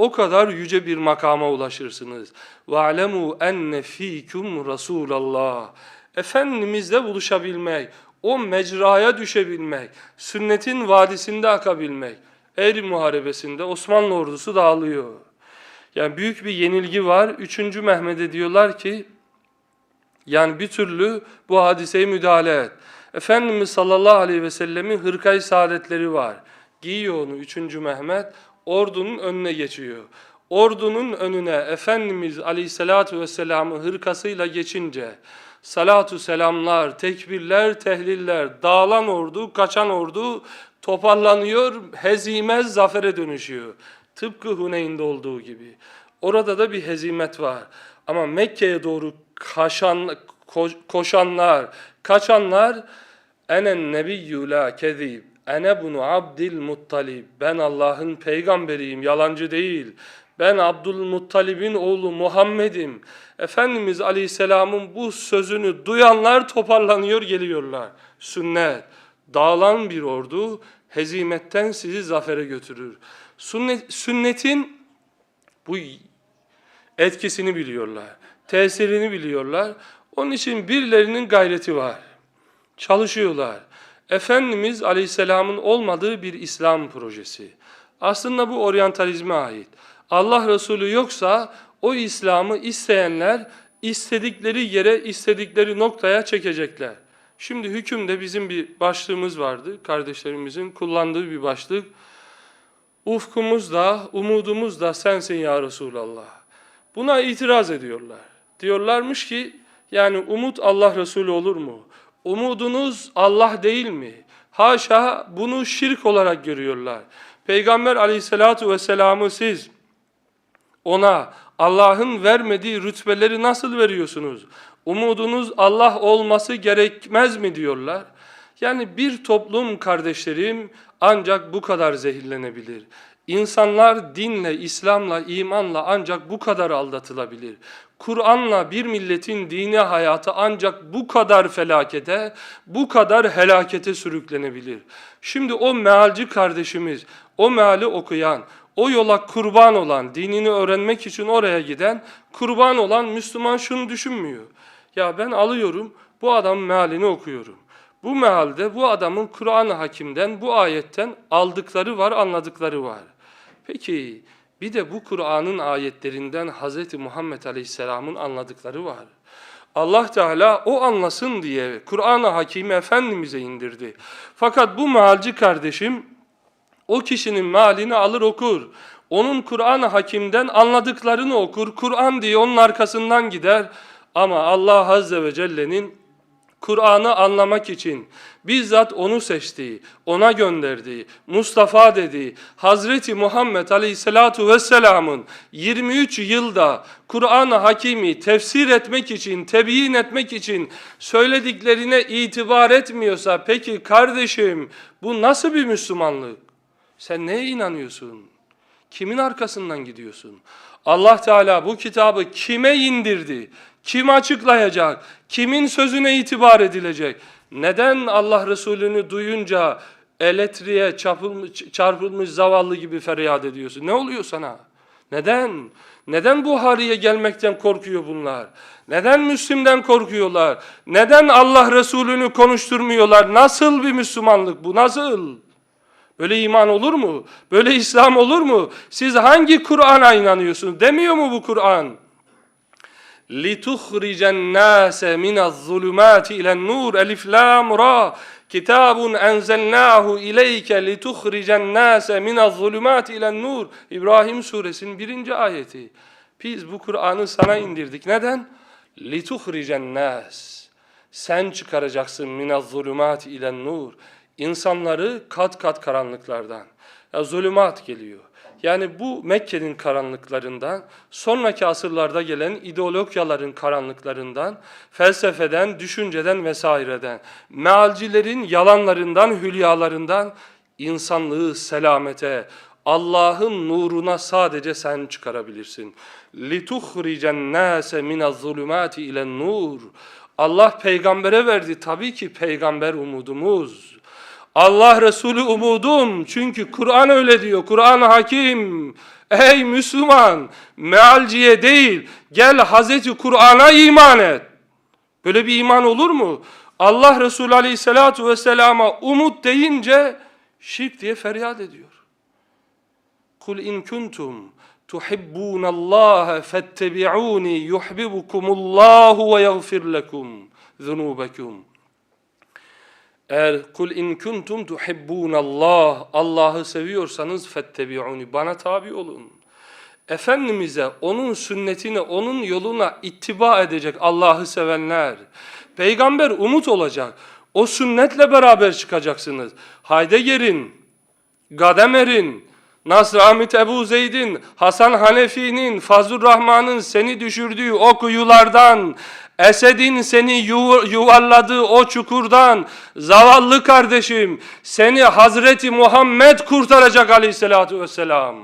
o kadar yüce bir makama ulaşırsınız. وَعْلَمُوا اَنَّ ف۪يكُمْ رَسُولَ اللّٰهِ Efendimizle buluşabilmek, o mecraya düşebilmek, sünnetin vadisinde akabilmek. Eğri Muharebesi'nde Osmanlı ordusu dağılıyor. Yani büyük bir yenilgi var. Üçüncü Mehmet'e diyorlar ki, yani bir türlü bu hadiseye müdahale et. Efendimiz sallallahu aleyhi ve sellemin hırkayı saadetleri var. Giyiyor onu 3. Mehmet, ordunun önüne geçiyor. Ordunun önüne Efendimiz aleyhissalatu vesselamın hırkasıyla geçince, salatu selamlar, tekbirler, tehliller, dağılan ordu, kaçan ordu toparlanıyor, hezimez zafere dönüşüyor. Tıpkı Huneyn'de olduğu gibi. Orada da bir hezimet var. Ama Mekke'ye doğru kaşan, ko- koşanlar, kaçanlar enen nebiyyü la kezib. Ene bunu Abdil Muttalib. Ben Allah'ın peygamberiyim, yalancı değil. Ben Abdülmuttalib'in oğlu Muhammed'im. Efendimiz Aleyhisselam'ın bu sözünü duyanlar toparlanıyor geliyorlar. Sünnet. Dağılan bir ordu hezimetten sizi zafere götürür. Sünnet, sünnetin bu etkisini biliyorlar. Tesirini biliyorlar. Onun için birilerinin gayreti var. Çalışıyorlar. Efendimiz Aleyhisselam'ın olmadığı bir İslam projesi. Aslında bu oryantalizme ait. Allah Resulü yoksa o İslam'ı isteyenler istedikleri yere, istedikleri noktaya çekecekler. Şimdi hükümde bizim bir başlığımız vardı. Kardeşlerimizin kullandığı bir başlık. Ufkumuz da, umudumuz da sensin ya Resulallah. Buna itiraz ediyorlar. Diyorlarmış ki yani umut Allah Resulü olur mu? Umudunuz Allah değil mi? Haşa bunu şirk olarak görüyorlar. Peygamber aleyhissalatu vesselam'ı siz ona Allah'ın vermediği rütbeleri nasıl veriyorsunuz? Umudunuz Allah olması gerekmez mi diyorlar. Yani bir toplum kardeşlerim ancak bu kadar zehirlenebilir. İnsanlar dinle, İslam'la, imanla ancak bu kadar aldatılabilir. Kur'an'la bir milletin dini hayatı ancak bu kadar felakete, bu kadar helakete sürüklenebilir. Şimdi o mealci kardeşimiz, o meali okuyan, o yola kurban olan, dinini öğrenmek için oraya giden, kurban olan Müslüman şunu düşünmüyor. Ya ben alıyorum, bu adamın mealini okuyorum. Bu mealde bu adamın Kur'an-ı Hakim'den, bu ayetten aldıkları var, anladıkları var. Peki bir de bu Kur'an'ın ayetlerinden Hz. Muhammed Aleyhisselam'ın anladıkları var. Allah Teala o anlasın diye Kur'an-ı Hakim'i Efendimiz'e indirdi. Fakat bu mealci kardeşim o kişinin mealini alır okur. Onun Kur'an-ı Hakim'den anladıklarını okur. Kur'an diye onun arkasından gider. Ama Allah Azze ve Celle'nin Kur'an'ı anlamak için bizzat onu seçtiği, ona gönderdiği, Mustafa dediği Hazreti Muhammed Aleyhisselatu Vesselam'ın 23 yılda Kur'an-ı Hakimi tefsir etmek için, tebyin etmek için söylediklerine itibar etmiyorsa peki kardeşim bu nasıl bir Müslümanlık? Sen neye inanıyorsun? Kimin arkasından gidiyorsun? Allah Teala bu kitabı kime indirdi? Kim açıklayacak? Kimin sözüne itibar edilecek? Neden Allah Resulü'nü duyunca elektriğe çarpılmış, çarpılmış zavallı gibi feryat ediyorsun? Ne oluyor sana? Neden? Neden Buhari'ye gelmekten korkuyor bunlar? Neden Müslim'den korkuyorlar? Neden Allah Resulü'nü konuşturmuyorlar? Nasıl bir Müslümanlık bu? Nasıl? Böyle iman olur mu? Böyle İslam olur mu? Siz hangi Kur'an'a inanıyorsunuz? Demiyor mu bu Kur'an? لِتُخْرِجَ النَّاسَ مِنَ الظُّلُمَاتِ إِلَى النُّورِ Elif lam ra Kitabun enzelnahu ileyke litukhrice nase minez zulumati ilen nur. İbrahim suresinin birinci ayeti. Biz bu Kur'an'ı sana indirdik. Neden? Litukhrice nas. Sen çıkaracaksın minez zulumati ilen nur. İnsanları kat kat karanlıklardan. Ya zulümat geliyor. Yani bu Mekke'nin karanlıklarından, sonraki asırlarda gelen ideologyaların karanlıklarından, felsefeden, düşünceden vesaireden, mealcilerin yalanlarından, hülyalarından insanlığı selamete, Allah'ın nuruna sadece sen çıkarabilirsin. لِتُخْرِجَ النَّاسَ مِنَ الظُّلُمَاتِ اِلَى النُّورِ Allah peygambere verdi. Tabii ki peygamber umudumuz. Allah Resulü umudum. Çünkü Kur'an öyle diyor. Kur'an hakim. Ey Müslüman, mealciye değil, gel Hazreti Kur'an'a iman et. Böyle bir iman olur mu? Allah Resulü Aleyhisselatü Vesselam'a umut deyince şirk diye feryat ediyor. Kul in kuntum tuhibbunallaha fettebi'uni yuhibbukumullahu ve yaghfir lekum zunubekum. Eğer kul in kuntum tuhibbunallah Allah'ı seviyorsanız fettebi'uni bana tabi olun. Efendimiz'e, onun sünnetine, onun yoluna ittiba edecek Allah'ı sevenler. Peygamber umut olacak. O sünnetle beraber çıkacaksınız. Heidegger'in, Gadamer'in, Nasr Ahmet Ebu Zeyd'in, Hasan Hanefi'nin, Fazlur Rahman'ın seni düşürdüğü o kuyulardan, Esed'in seni yuv- yuvarladığı o çukurdan, zavallı kardeşim, seni Hazreti Muhammed kurtaracak aleyhissalatü vesselam.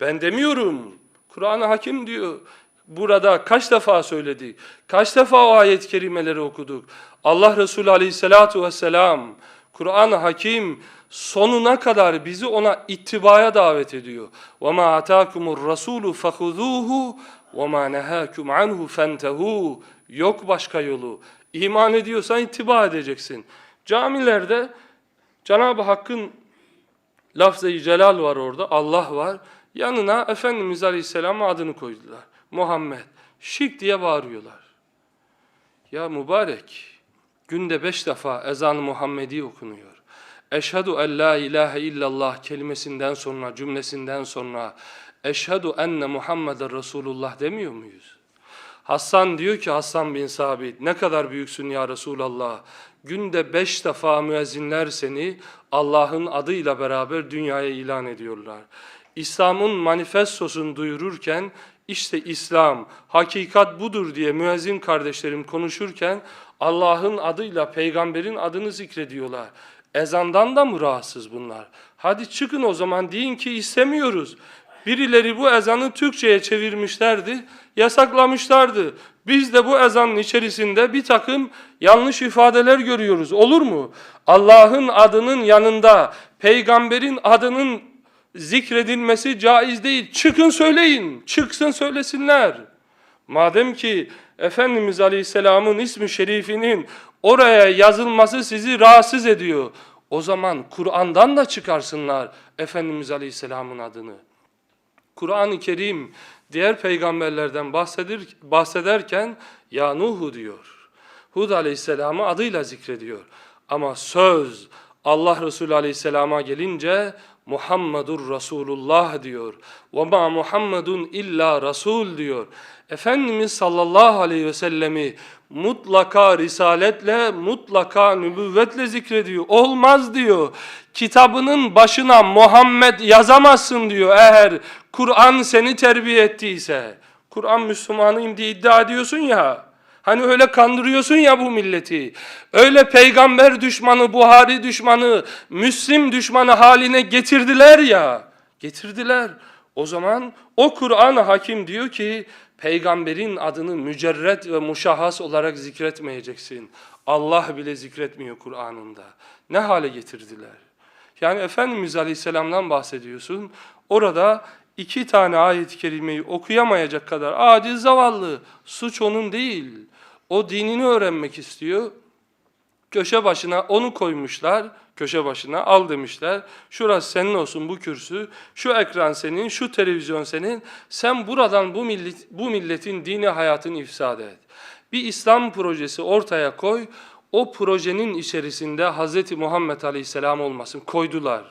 Ben demiyorum. Kur'an-ı Hakim diyor. Burada kaç defa söyledik? Kaç defa o ayet-i kerimeleri okuduk? Allah Resulü aleyhissalatu vesselam, Kur'an-ı Hakim sonuna kadar bizi ona ittibaya davet ediyor. وَمَا عَتَاكُمُ الرَّسُولُ فَخُذُوهُ وَمَا نَهَاكُمْ عَنْهُ فَانْتَهُوا Yok başka yolu. İman ediyorsan ittiba edeceksin. Camilerde Cenab-ı Hakk'ın Lafz-ı celal var orada, Allah var. Yanına Efendimiz Aleyhisselam'ın adını koydular. Muhammed. Şirk diye bağırıyorlar. Ya mübarek, günde beş defa ezan-ı Muhammedi okunuyor. Eşhedü en la ilahe illallah kelimesinden sonra, cümlesinden sonra Eşhedü enne Muhammeden Resulullah demiyor muyuz? Hassan diyor ki Hassan bin Sabit ne kadar büyüksün ya Resulallah. Günde beş defa müezzinler seni Allah'ın adıyla beraber dünyaya ilan ediyorlar. İslam'ın manifestosunu duyururken işte İslam, hakikat budur diye müezzin kardeşlerim konuşurken Allah'ın adıyla peygamberin adını zikrediyorlar. Ezandan da mı rahatsız bunlar? Hadi çıkın o zaman deyin ki istemiyoruz. Birileri bu ezanı Türkçe'ye çevirmişlerdi, yasaklamışlardı. Biz de bu ezanın içerisinde bir takım yanlış ifadeler görüyoruz. Olur mu? Allah'ın adının yanında peygamberin adının zikredilmesi caiz değil. Çıkın söyleyin, çıksın söylesinler. Madem ki Efendimiz Aleyhisselam'ın ismi şerifinin oraya yazılması sizi rahatsız ediyor. O zaman Kur'an'dan da çıkarsınlar Efendimiz Aleyhisselam'ın adını. Kur'an-ı Kerim diğer peygamberlerden bahsedir, bahsederken ya Nuhu diyor. Hud aleyhisselamı adıyla zikrediyor. Ama söz Allah Resulü aleyhisselama gelince Muhammedur Resulullah diyor. Ve ma Muhammedun illa Resul diyor. Efendimiz sallallahu aleyhi ve sellemi mutlaka risaletle, mutlaka nübüvvetle zikrediyor. Olmaz diyor. Kitabının başına Muhammed yazamazsın diyor eğer Kur'an seni terbiye ettiyse. Kur'an Müslümanıyım diye iddia ediyorsun ya. Hani öyle kandırıyorsun ya bu milleti. Öyle peygamber düşmanı, Buhari düşmanı, Müslim düşmanı haline getirdiler ya. Getirdiler. O zaman o Kur'an-ı Hakim diyor ki peygamberin adını mücerret ve muşahhas olarak zikretmeyeceksin. Allah bile zikretmiyor Kur'an'ında. Ne hale getirdiler? Yani Efendimiz Aleyhisselam'dan bahsediyorsun. Orada iki tane ayet-i kerimeyi okuyamayacak kadar aciz zavallı. Suç onun değil. O dinini öğrenmek istiyor. Köşe başına onu koymuşlar. Köşe başına al demişler. Şurası senin olsun bu kürsü. Şu ekran senin, şu televizyon senin. Sen buradan bu, millet, bu milletin dini hayatını ifsad et. Bir İslam projesi ortaya koy. O projenin içerisinde Hz. Muhammed Aleyhisselam olmasın. Koydular.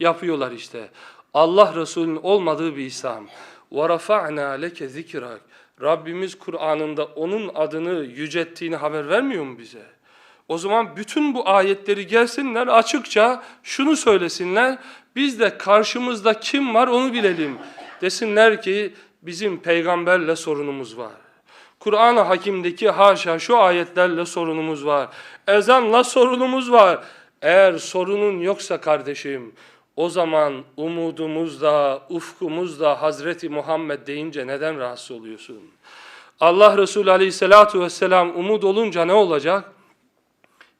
Yapıyorlar işte. Allah Resulü'nün olmadığı bir İslam. وَرَفَعْنَا لَكَ ذِكْرَكَ Rabbimiz Kur'an'ında onun adını yücelttiğini haber vermiyor mu bize? O zaman bütün bu ayetleri gelsinler açıkça şunu söylesinler. Biz de karşımızda kim var onu bilelim. Desinler ki bizim peygamberle sorunumuz var. Kur'an-ı Hakim'deki haşa şu ayetlerle sorunumuz var. Ezanla sorunumuz var. Eğer sorunun yoksa kardeşim o zaman umudumuz da, ufkumuz da Hazreti Muhammed deyince neden rahatsız oluyorsun? Allah Resulü Aleyhisselatü Vesselam umut olunca ne olacak?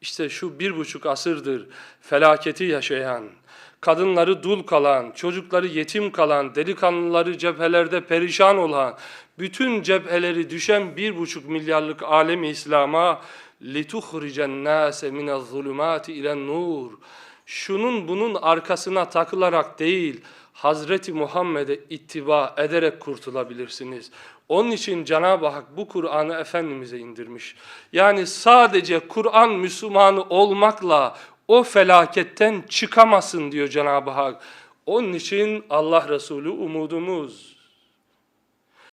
İşte şu bir buçuk asırdır felaketi yaşayan, kadınları dul kalan, çocukları yetim kalan, delikanlıları cephelerde perişan olan, bütün cepheleri düşen bir buçuk milyarlık alemi İslam'a لِتُخْرِجَ النَّاسَ مِنَ الظُّلُمَاتِ اِلَى النُّورِ Şunun bunun arkasına takılarak değil, Hazreti Muhammed'e ittiba ederek kurtulabilirsiniz. Onun için Cenab-ı Hak bu Kur'an'ı Efendimiz'e indirmiş. Yani sadece Kur'an Müslümanı olmakla o felaketten çıkamasın diyor Cenab-ı Hak. Onun için Allah Resulü umudumuz.